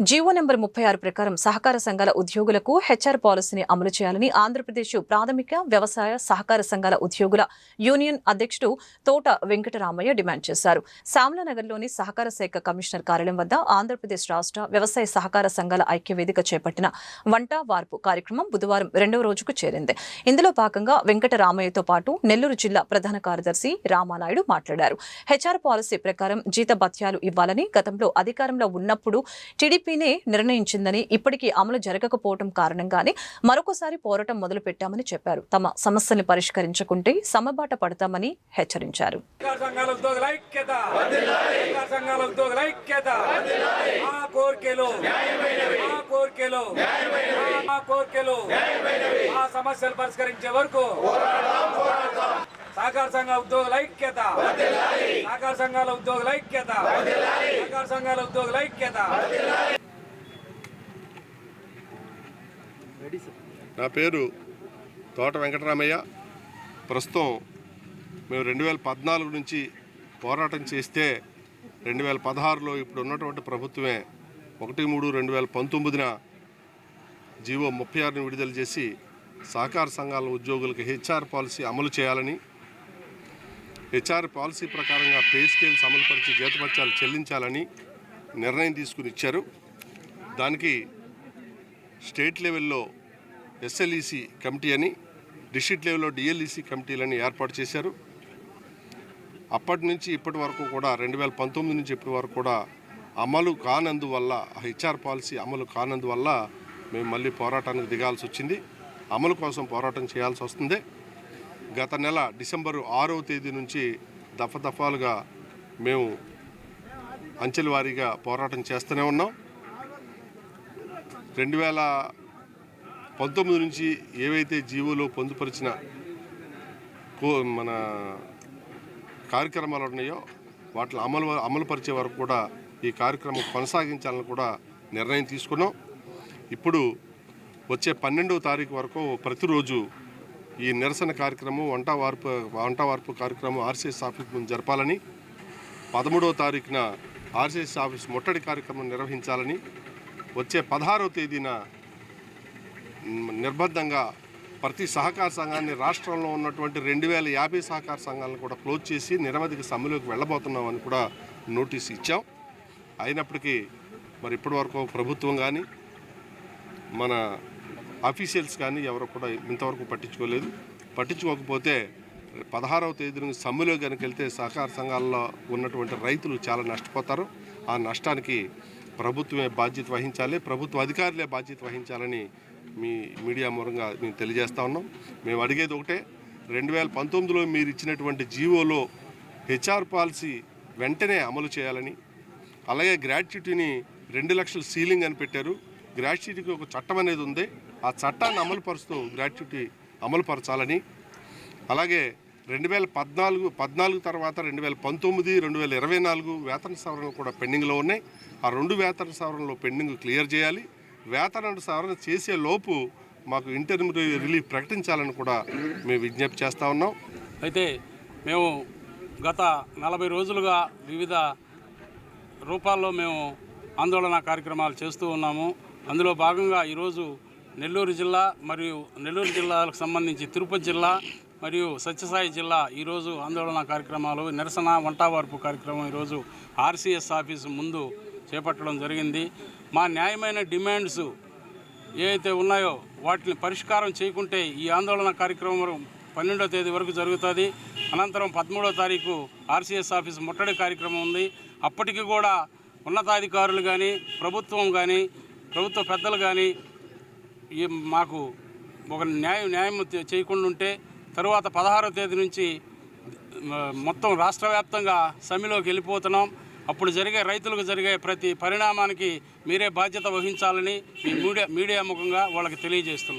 GO number ముప్పై ఆరు ప్రకారం సహకార సంఘాల ఉద్యోగులకు హెచ్ఆర్ పాలసీని అమలు చేయాలని ఆంధ్రప్రదేశ్ ప్రాథమిక వ్యవసాయ సహకార సంఘాల ఉద్యోగుల యూనియన్ అధ్యక్షుడు తోట వెంకటరామయ్య డిమాండ్ చేశారు. శామ్లానగర్లోని సహకార శాఖ కమిషనర్ కార్యాలయం వద్ద ఆంధ్రప్రదేశ్ రాష్ట్ర వ్యవసాయ సహకార సంఘాల ఐక్యవేదిక చేపట్టిన వంట వార్పు కార్యక్రమం బుధవారం రెండవ రోజుకు చేరింది. ఇందులో భాగంగా వెంకటరామయ్యతో పాటు నెల్లూరు జిల్లా ప్రధాన కార్యదర్శి రామానాయుడు మాట్లాడారు. హెచ్ఆర్ పాలసీ ప్రకారం జీత భత్యాలు ఇవ్వాలని గతంలో అధికారంలో ఉన్నప్పుడు టీడీపీనే నిర్ణయించిందని ఇప్పటికీ అమలు జరగకపోవడం కారణంగానే మరొకసారి పోరాటం మొదలు పెట్టామని చెప్పారు. తమ సమస్యల్ని పరిష్కరించుకుంటే సమబాట పడతామని హెచ్చరించారు. సహకార సంఘాల సంఘాల మా మా సమస్యలు పరిష్కరించే వరకు సహకార సంఘ ఉద్యోగుల ఐక్యత. సహకార సంఘాల ఉద్యోగుల ఐక్యత. సహకార సంఘాల ఉద్యోగుల ఐక్యత. నా పేరు తోట వెంకటరామయ్య. ప్రస్తుతం మేము రెండు వేల పద్నాలుగు నుంచి పోరాటం చేస్తే రెండు వేల పదహారులో ఇప్పుడు ఉన్నటువంటి ప్రభుత్వమే ఒకటి మూడు రెండు వేల పంతొమ్మిదిన జీవో ముప్పై ఆరుని విడుదల చేసి సహకార సంఘాల ఉద్యోగులకు హెచ్ఆర్ పాలసీ అమలు చేయాలని హెచ్ఆర్ పాలసీ ప్రకారంగా పే స్కేల్స్ అమలుపరిచి జీతపత్యాలు చెల్లించాలని నిర్ణయం తీసుకుని ఇచ్చారు. దానికి స్టేట్ లెవెల్లో ఎస్ఎల్ఈసి కమిటీ అని డిస్ట్రిక్ట్ లెవెల్లో డిఎల్ఈసి కమిటీలని ఏర్పాటు చేశారు. అప్పటి నుంచి ఇప్పటి వరకు కూడా రెండు వేల పంతొమ్మిది నుంచి ఇప్పటి వరకు కూడా అమలు కానందువల్ల హెచ్ఆర్ పాలసీ అమలు కానందువల్ల మేము మళ్ళీ పోరాటానికి దిగాల్సి వచ్చింది. అమలు కోసం పోరాటం చేయాల్సి వస్తుంది. గత నెల డిసెంబరు ఆరవ తేదీ నుంచి దఫదఫాలుగా మేము అంచెల వారీగా పోరాటం చేస్తూనే ఉన్నాం. రెండు వేల పంతొమ్మిది నుంచి ఏవైతే జీవోలో పొందుపరిచిన కో మన కార్యక్రమాలు ఉన్నాయో వాటిని అమలు అమలుపరిచే వరకు కూడా ఈ కార్యక్రమం కొనసాగించాలని కూడా నిర్ణయం తీసుకున్నాం. ఇప్పుడు వచ్చే పన్నెండవ తారీఖు వరకు ప్రతిరోజు ఈ నిరసన కార్యక్రమం వంట వార్పు వంట వార్పు కార్యక్రమం ఆర్సీఎస్ ఆఫీస్ ముందు జరపాలని పదమూడవ తారీఖున ఆర్సీఎస్ ఆఫీస్ ముట్టడి కార్యక్రమం నిర్వహించాలని వచ్చే పదహారవ తేదీన నిర్బద్ధంగా ప్రతి సహకార సంఘాన్ని రాష్ట్రంలో ఉన్నటువంటి రెండు వేల యాభై సహకార సంఘాలను కూడా క్లోజ్ చేసి నిరవధిక సమ్మెలోకి వెళ్ళబోతున్నామని కూడా నోటీస్ ఇచ్చాం. అయినప్పటికీ మరి ఇప్పటివరకు ప్రభుత్వం కానీ మన అఫీషియల్స్ కానీ ఎవరు కూడా ఇంతవరకు పట్టించుకోలేదు. పట్టించుకోకపోతే పదహారవ తేదీన సమ్మెలో కనుక వెళ్తే సహకార సంఘాల్లో ఉన్నటువంటి రైతులు చాలా నష్టపోతారు. ఆ నష్టానికి ప్రభుత్వమే బాధ్యత వహించాలి. ప్రభుత్వ అధికారులే బాధ్యత వహించాలని మీ మీడియా మూలంగా మేము తెలియజేస్తా ఉన్నాం. మేము అడిగేది ఒకటే రెండు వేల పంతొమ్మిదిలో మీరు ఇచ్చినటువంటి జీవోలో హెచ్ఆర్ పాలసీ వెంటనే అమలు చేయాలని అలాగే గ్రాట్యుటీని రెండు లక్షల సీలింగ్ అని పెట్టారు. గ్రాట్యుటీకి ఒక చట్టం అనేది ఉంది. ఆ చట్టాన్ని అమలుపరుస్తూ గ్రాట్యుటీ అమలుపరచాలని అలాగే రెండు వేల పద్నాలుగు పద్నాలుగు తర్వాత రెండు వేల పంతొమ్మిది రెండు వేల ఇరవై నాలుగు వేతన సవరణలు కూడా పెండింగ్లో ఉన్నాయి. ఆ రెండు వేతన సవరణలు పెండింగ్ క్లియర్ చేయాలి. వేతన సవరణ చేసే లోపు మాకు ఇంటర్మ్ రిలీఫ్ ప్రకటించాలని కూడా మేము విజ్ఞప్తి చేస్తూ ఉన్నాం. అయితే మేము గత నలభై రోజులుగా వివిధ రూపాల్లో మేము ఆందోళన కార్యక్రమాలు చేస్తూ ఉన్నాము. అందులో భాగంగా ఈరోజు నెల్లూరు జిల్లా మరియు నెల్లూరు జిల్లాలకు సంబంధించి తిరుపతి జిల్లా మరియు సత్యసాయి జిల్లా ఈరోజు ఆందోళన కార్యక్రమాలు నిరసన వంటావార్పు కార్యక్రమం ఈరోజు ఆర్సీఎస్ ఆఫీసు ముందు చేపట్టడం జరిగింది. మా న్యాయమైన డిమాండ్స్ ఏవైతే ఉన్నాయో వాటిని పరిష్కారం చేయకుంటే ఈ ఆందోళన కార్యక్రమం పన్నెండో తేదీ వరకు జరుగుతుంది. అనంతరం పదమూడో తారీఖు ఆర్సీఎస్ ఆఫీస్ ముట్టడి కార్యక్రమం ఉంది. అప్పటికి కూడా ఉన్నతాధికారులు కానీ ప్రభుత్వం కానీ ప్రభుత్వ పెద్దలు కానీ ఈ మాకు ఒక న్యాయం న్యాయం చేయకుండా ఉంటే తరువాత పదహారో తేదీ నుంచి మొత్తం రాష్ట్ర వ్యాప్తంగా సమ్మెలోకి వెళ్ళిపోతున్నాం. అప్పుడు జరిగే రైతులకు జరిగే ప్రతి పరిణామానికి మీరే బాధ్యత వహించాలని మీ మీడియా మీడియా ముఖంగా వాళ్ళకి తెలియజేస్తున్నాం.